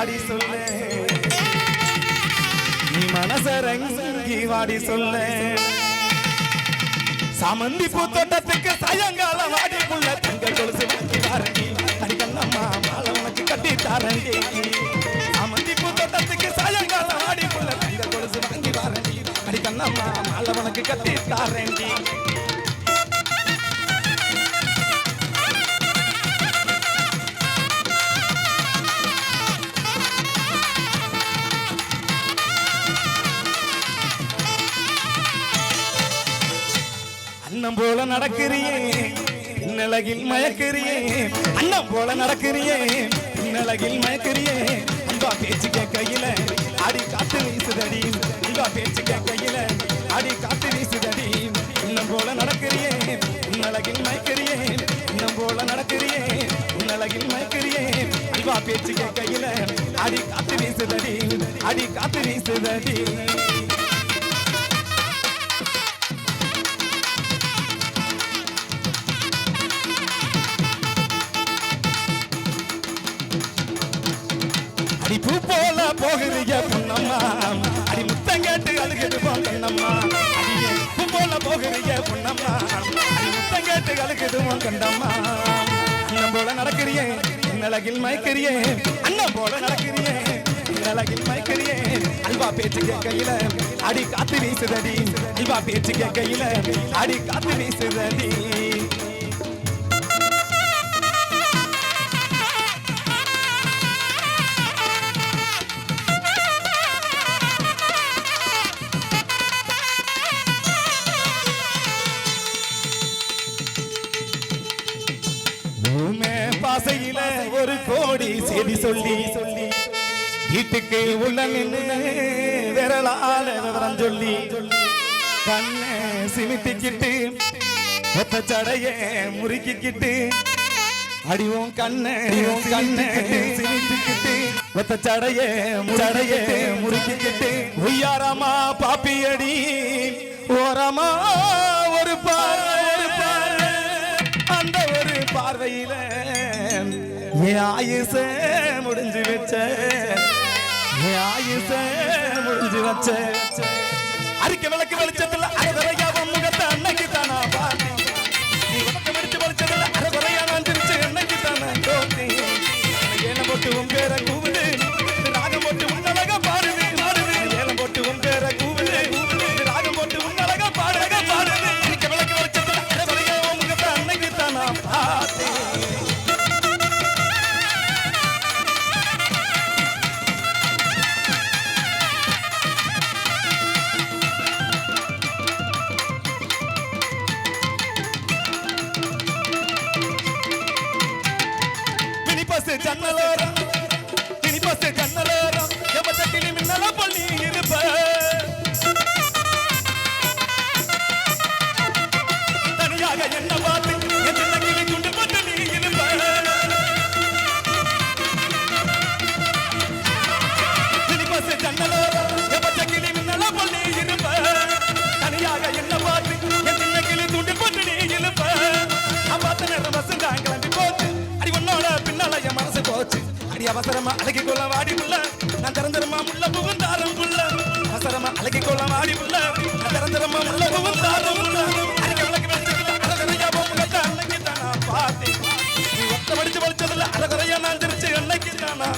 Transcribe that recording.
வாடி சொல்லு. நீ மனசரங்கி வாடி சொல்லு. சமந்தி பூத்தோட்டத்துக்கு சாயங்காலம் புள்ள தங்க கொலுசு வாங்கி வாரங்கி அடிக்கல்லம்மா மாலை உனக்கு கட்டி தாரங்கி சமந்தி பூத்தோட்டத்துக்கு சாயங்காலம் புள்ள தங்க கொலுசு வாங்கி வாரங்கி அடிக்கல்லம்மா மாலை உனக்கு கட்டி தாரங்கி அண்ணம் போல நடக்கிறியே நிலகில் மயக்கிறியே. அண்ணம் போல நடக்கிறியே நிலகில் மயக்கிறியே. அன்பா பேச்சு கையில அடி காத்து வீசுதடி. அன்பா பேச்சு கையில அடி காத்து வீசுதடி. இன்னம் போல நடக்கிறியே நிலகில் மயக்கிறியே. இன்னம் போல நடக்கிறியே நிலகில் மயக்கிறியே. அன்பா பேச்சு கையில அடி காத்து வீசுதடி. அடி காத்து வீசுதடி. அடி பூ போல போகிறீங்க பொண்ணம்மா அடி முத்தம் கேட்டு அழுகிட்டு போங்கண்ணம்மா அடியே பூ போல போகிறீங்க பொண்ணம்மா அடி முத்தம் கேட்டு அழுகிட்டு கண்டம்மா. அண்ணன் போல நடக்கிறியே நிலகில் மயக்கிறியே. அண்ணன் போல நடக்கிறியே நிலகில் மயக்கிறியே. அல்வா பேச்சு கேட்கையில அடி காத்து வீசுதடி. அல்வா பேச்சு கேட்கையில அடி காத்து வீசுதடி. பூமே பாசையில ஒரு கோடி செய்தி சொல்லி சொல்லி வீட்டுக்கு உள்ள நின்று விரலால விவரம் சொல்லி கண்ணை சிமிட்டிக்கிட்டு ஒத்த சடைய முறுக்கிக்கிட்டு அடிவோம் கண்ணை கண்ணை சிமிட்டிக்கிட்டு ஒத்த சடைய சடைய முறுக்கிக்கிட்டு. உய்யாரமா பாப்பியடி ஓரமா ஒரு பார்வை பார்வையில என் ஆயுச முடிஞ்சு வச்ச. என் ஆயுச முடிஞ்சு வச்ச. அறிக்கை விளக்கு வெளிச்சத்துல அரைவரையாவும் முகத்தான் மினி பஸ் பசு மினி பஸ் ஜன்னலோரம் பண்ணி இருப்ப தனியாக என்ன பார்த்து அவசரமா அழகி கொள்ள வாடி புள்ள. நான் திறந்தரமா முள்ள புகுந்தாரம் புள்ள. அவசரமா அழகி கொள்ள வாடி புள்ள. நான் திறந்தரமா முள்ள புகுந்தாரம் புள்ள. அழகரையா நான் திருச்சி அன்னைக்கு தானா